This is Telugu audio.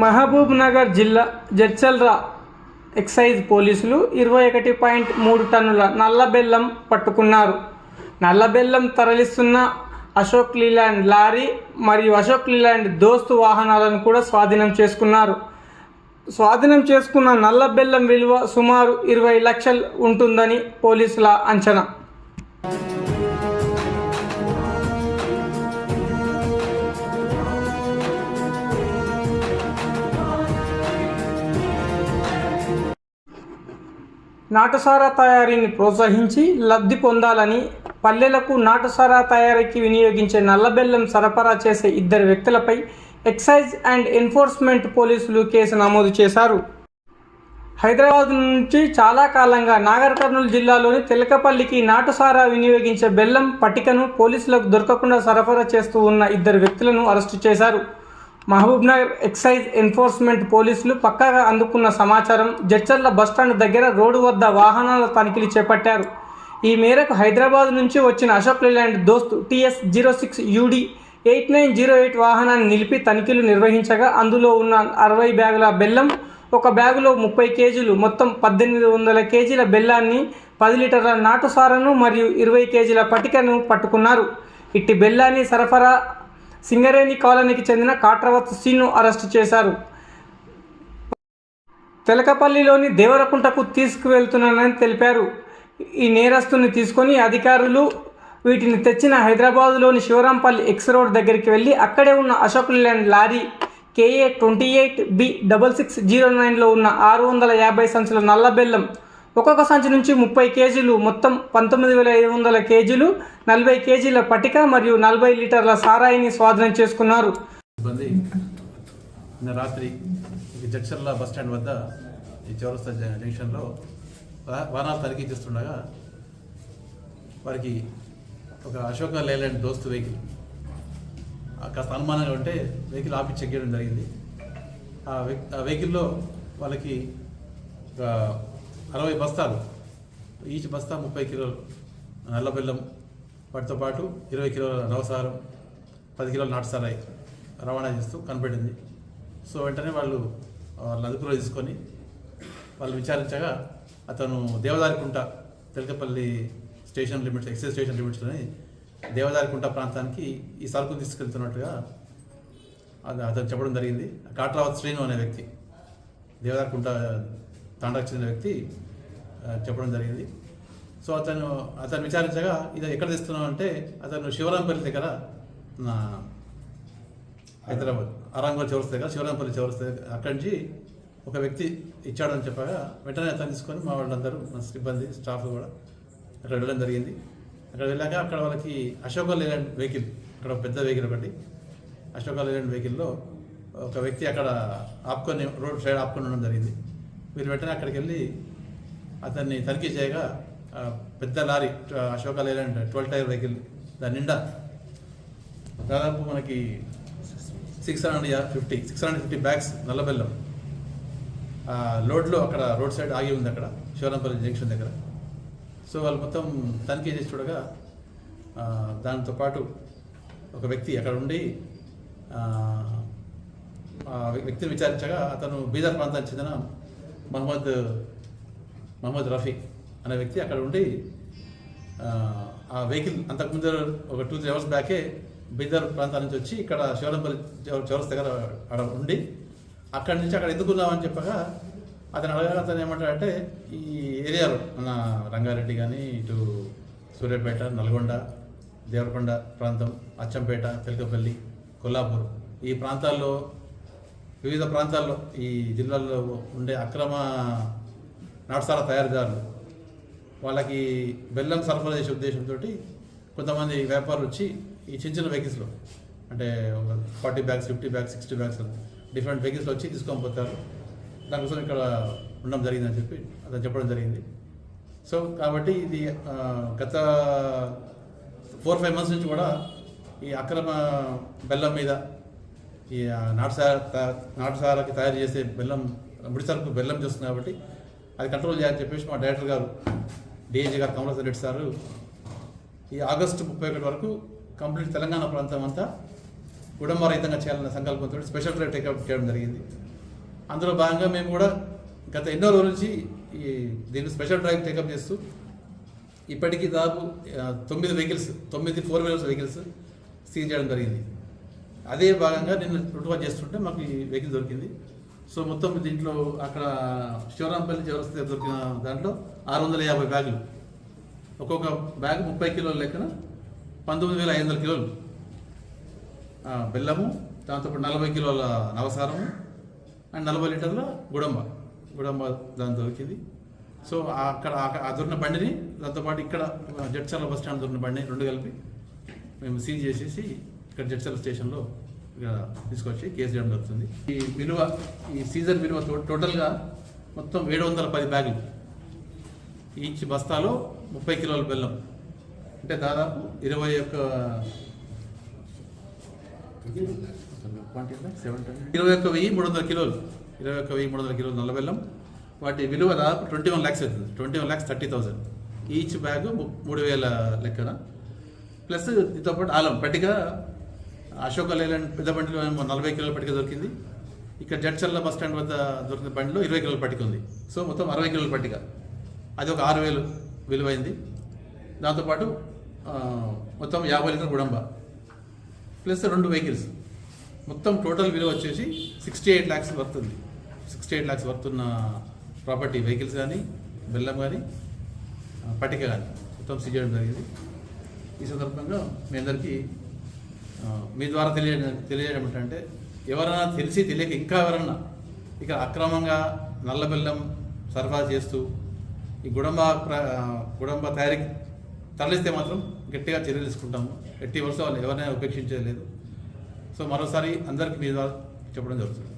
మహబూబ్ నగర్ జిల్లా జడ్చల్రా ఎక్సైజ్ పోలీసులు ఇరవై ఒకటి పాయింట్ మూడు టన్నుల నల్ల బెల్లం పట్టుకున్నారు. నల్ల బెల్లం తరలిస్తున్న అశోక్ లీలాండ్ లారీ మరియు అశోక్ లీలాండ్ దోస్తు వాహనాలను కూడా స్వాధీనం చేసుకున్నారు. స్వాధీనం చేసుకున్న నల్ల బెల్లం విలువ సుమారు ఇరవై లక్షలు ఉంటుందని పోలీసుల అంచనా. నాటుసారా తయారీని ప్రోత్సహించి లబ్ధి పొందాలని పల్లెలకు నాటుసారా తయారీకి వినియోగించే నల్లబెల్లం సరఫరా చేసే ఇద్దరు వ్యక్తులపై ఎక్సైజ్ అండ్ ఎన్ఫోర్స్మెంట్ పోలీసులు కేసు నమోదు చేశారు. హైదరాబాద్ నుంచి చాలా కాలంగా నాగర్ కర్నూలు జిల్లాలోని తెలకపల్లికి నాటుసారా వినియోగించే బెల్లం పట్టికను పోలీసులకు దొరకకుండా సరఫరా చేస్తూ ఉన్న ఇద్దరు వ్యక్తులను అరెస్టు చేశారు. మహబూబ్నగర్ ఎక్సైజ్ ఎన్ఫోర్స్మెంట్ పోలీసులు పక్కాగా అందుకున్న సమాచారం జడ్చర్ల బస్టాండ్ దగ్గర రోడ్డు వద్ద వాహనాల తనిఖీలు చేపట్టారు. ఈ మేరకు హైదరాబాద్ నుంచి వచ్చిన Ashok Leyland Dost TS zero six UD eight nine zero eight వాహనాన్ని నిలిపి తనిఖీలు నిర్వహించగా అందులో ఉన్న అరవై బ్యాగుల బెల్లం ఒక బ్యాగులో ముప్పై కేజీలు మొత్తం పద్దెనిమిది వందల కేజీల బెల్లాన్ని పది లీటర్ల నాటుసారను మరియు ఇరవై కేజీల పటికను పట్టుకున్నారు. ఇట్టి బెల్లాన్ని సరఫరా సింగరేణి కాలనీకి చెందిన కాట్రవత్ సీను అరెస్టు చేశారు. తెలకపల్లిలోని దేవరకుంటకు తీసుకువెళ్తున్నానని తెలిపారు. ఈ నేరస్తుని తీసుకొని అధికారులు వీటిని తెచ్చిన హైదరాబాదులోని శివరాంపల్లి ఎక్స్ రోడ్ దగ్గరికి వెళ్ళి అక్కడే ఉన్న Ashok Leyland lorry KA twenty eight B double six zero నైన్లో ఉన్న ఆరు వందల యాభై సంచుల నల్లబెల్లం ఒక్కొక్క సంచి నుంచి ముప్పై కేజీలు మొత్తం పంతొమ్మిది వేల ఐదు వందల కేజీలు నలభై కేజీల పటిక మరియు నలభై లీటర్ల సారాయిని స్వాధీనం చేసుకున్నారు. సిబ్బంది నిన్న రాత్రి జడ్చర్ల బస్ స్టాండ్ వద్ద ఈ చౌరస్తా జంక్షన్లో వాహనాలు తనిఖీ చేస్తుండగా వారికి ఒక అశోక లేలాండ్ దోస్తు వెహికల్ కాస్త అనుమానంగా ఉంటే వెహికల్ ఆపి చెక్ చేయడం జరిగింది. ఆ వెహి- ఆ వెహికల్లో వాళ్ళకి ఒక అరవై బస్తాలు. ఈచ్ బస్తా ముప్పై కిలోలు. నల్ల బెల్లం వాటితో పాటు ఇరవై కిలోల నవసారం పది కిలోల నాటుసారాయి రవాణా చేస్తూ కనపడింది సో వెంటనే వాళ్ళు వాళ్ళ అదుపులో తీసుకొని వాళ్ళు విచారించగా అతను Devadarikunta Telakapalli station limits excise station లిమిట్స్లోని Devadarikunta ప్రాంతానికి ఈ సరుకు తీసుకెళ్తున్నట్టుగా అతను చెప్పడం జరిగింది. కాట్రావత్ శ్రీను అనే వ్యక్తి దేవదారికుంట తాండాకు చెందిన వ్యక్తి చెప్పడం జరిగింది. సో అతను అతను విచారించగా ఇది ఎక్కడ తెస్తున్నావు? అంటే అతను శివరాంపల్లి దగ్గర నా హైదరాబాద్ అరంగల్ చౌరస్ దగ్గర శివరాంపల్లి చౌరస్ దగ్గర అక్కడి నుంచి ఒక వ్యక్తి ఇచ్చాడని చెప్పగా వెంటనే అతను తీసుకొని మా వాళ్ళందరూ మన సిబ్బంది స్టాఫ్ కూడా అక్కడ వెళ్ళడం జరిగింది. అక్కడ వెళ్ళాక అక్కడ వాళ్ళకి అశోక లేలాండ్ వెహికల్ అక్కడ పెద్ద వెహికల్ ఒకటి అశోక లేలాండ్ వెహికల్లో ఒక వ్యక్తి అక్కడ ఆపుకొని రోడ్ సైడ్ ఆపుకొని ఉండడం జరిగింది. మీరు వెంటనే అక్కడికి వెళ్ళి అతన్ని తనిఖీ చేయగా పెద్ద lorry Ashoka Leyland twelve tyre vehicle దాని నిండా దాదాపు మనకి six hundred fifty six hundred fifty bags నల్లబెల్లం. లోడ్లో అక్కడ రోడ్ సైడ్ ఆగి ఉంది అక్కడ శివరాంపల్లి జంక్షన్ దగ్గర. సో వాళ్ళు మొత్తం తనిఖీ చేసి చూడగా దాంతో పాటు ఒక వ్యక్తి అక్కడ ఉండి వ్యక్తిని విచారించగా అతను బీదర్ ప్రాంతానికి చెందిన మహమ్మద్ మహమ్మద్ రఫీ అనే వ్యక్తి అక్కడ ఉండి ఆ, వెహికల్ అంతకుముందు ఒక టూ త్రీ అవర్స్ బ్యాకే బీదర్ ప్రాంతం నుంచి వచ్చి ఇక్కడ శివరంపల్లి చౌరస్ దగ్గర అక్కడ ఉండి అక్కడి నుంచి అక్కడ ఎందుకున్నామని చెప్పగా అతను అడగగా అతను ఏమంటాడంటే ఈ ఏరియాలో మన రంగారెడ్డి కానీ ఇటు సూర్యాపేట నల్గొండ దేవరకొండ ప్రాంతం అచ్చంపేట తెలకపల్లి కొల్లాపూర్ ఈ ప్రాంతాల్లో వివిధ ప్రాంతాల్లో ఈ జిల్లాల్లో ఉండే అక్రమ నాటసాల తయారీదారులు వాళ్ళకి బెల్లం సరఫరా చేసే ఉద్దేశంతో కొంతమంది వ్యాపారులు వచ్చి ఈ చిన్న చిన్న వెహికల్స్లో అంటే ఒక forty bags fifty bags sixty bags different వెహికల్స్లో వచ్చి తీసుకొని పోతారు. దానికోసం ఇక్కడ ఉండడం జరిగిందని చెప్పి అతను చెప్పడం జరిగింది. సో కాబట్టి ఇది గత ఫోర్ ఫైవ్ మంత్స్ నుంచి కూడా ఈ అక్రమ బెల్లం మీద ఈ నాటుసార నాటుసారకి తయారు చేసే బెల్లం ముడి సరుకు బెల్లం చేస్తుంది కాబట్టి అది కంట్రోల్ చేయాలని చెప్పేసి మా డైరెక్టర్ గారు డిఐజీ గారు కమలాసన్ రెడ్డి సారు ఈ ఆగస్టు ముప్పై ఒకటి వరకు కంప్లీట్ తెలంగాణ ప్రాంతం అంతా కుటుంబ రహితంగా చేయాలన్న సంకల్పంతో స్పెషల్ డ్రైవ్ టేకప్ చేయడం జరిగింది. అందులో భాగంగా మేము కూడా గత ఎన్నో రోజుల నుంచి ఈ దీన్ని స్పెషల్ డ్రైవ్ టేకప్ చేస్తూ ఇప్పటికీ దాదాపు తొమ్మిది వెహికల్స్ తొమ్మిది ఫోర్ వీలర్స్ వెహికల్స్ సీజ్ చేయడం జరిగింది. అదే భాగంగా నిన్న రుటువా చేస్తుంటే మాకు ఈ వెహికల్ దొరికింది. సో మొత్తం దీంట్లో అక్కడ శివరాంపల్లి చివరస్తే దొరికిన దాంట్లో ఆరు వందల యాభై బ్యాగులు. ఒక్కొక్క బ్యాగ్ ముప్పై కిలోల లెక్కన పంతొమ్మిది వేల ఐదు వందల కిలోలు. బెల్లము దాంతోపాటు నలభై కిలోల నవసారము అండ్ నలభై లీటర్ల గుడంబ. గుడంబ దాని దొరికింది. సో అక్కడ ఆ- ఆ దొరికిన బండిని దాంతోపాటు ఇక్కడ జడ్చర్ల బస్ స్టాండ్ దొరికిన బండిని రెండు కలిపి మేము సీజ్ చేసేసి ఇక్కడ జడ్చర్ల స్టేషన్లో తీసుకొచ్చి కేసు చేయడం జరుగుతుంది. ఈ విలువ ఈ సీజన్ విలువ టోటల్గా మొత్తం ఏడు వందల పది బ్యాగులు. ఈచ్ బస్తాలో ముప్పై కిలోల బెల్లం. అంటే దాదాపు ఇరవై ఒక్క ఇరవై ఒక్క వెయ్యి మూడు వందల కిలోలు. ఇరవై ఒక్క వెయ్యి మూడు వందల కిలోలు నల్ల బెల్లం. వాటి విలువ దాదాపు ట్వంటీ వన్ ల్యాక్స్ అవుతుంది. Twenty one lakhs thirty thousand. Each bag మూడు వేల లెక్కన. ప్లస్ దీంతో పాటు ఆలం. పట్టిక అశోక లేలాండ్ పెద్ద బండిలో నలభై కిలోల పట్టిక దొరికింది. ఇక్కడ జడ్చర్ల బస్ స్టాండ్ వద్ద దొరికిన బండిలో ఇరవై కిలోల పట్టిక ఉంది. సో మొత్తం అరవై కిలోల పట్టిక. అది ఒక ఆరు వేలు విలువైంది. దాంతోపాటు మొత్తం యాభై లీటర్ గుడంబ. ప్లస్ రెండు వెహికల్స్. మొత్తం టోటల్ విలువ వచ్చేసి సిక్స్టీ ఎయిట్ ల్యాక్స్ వర్త్ ఉంది. సిక్స్టీ ఎయిట్ ల్యాక్స్ వర్త్ ఉన్న ప్రాపర్టీ వెహికల్స్ కానీ బెల్లం కానీ పట్టిక కానీ మొత్తం సీజ్ చేయడం జరిగింది. ఈ సందర్భంగా మీ అందరికీ మీ ద్వారా తెలియ తెలియజేయడం ఏంటంటే ఎవరైనా తెలిసి తెలియక ఇంకా ఎవరన్నా ఇక అక్రమంగా నల్ల బెల్లం సరఫరా చేస్తూ ఈ గుడంబ ప్ర- గుడంబ తయారీకి తరలిస్తే మాత్రం గట్టిగా చర్యలు తీసుకుంటాము. ఎట్టి వరుస వాళ్ళు ఎవరైనా ఉపేక్షించలేదు సో మరోసారి అందరికీ మీ ద్వారా చెప్పడం జరుగుతుంది.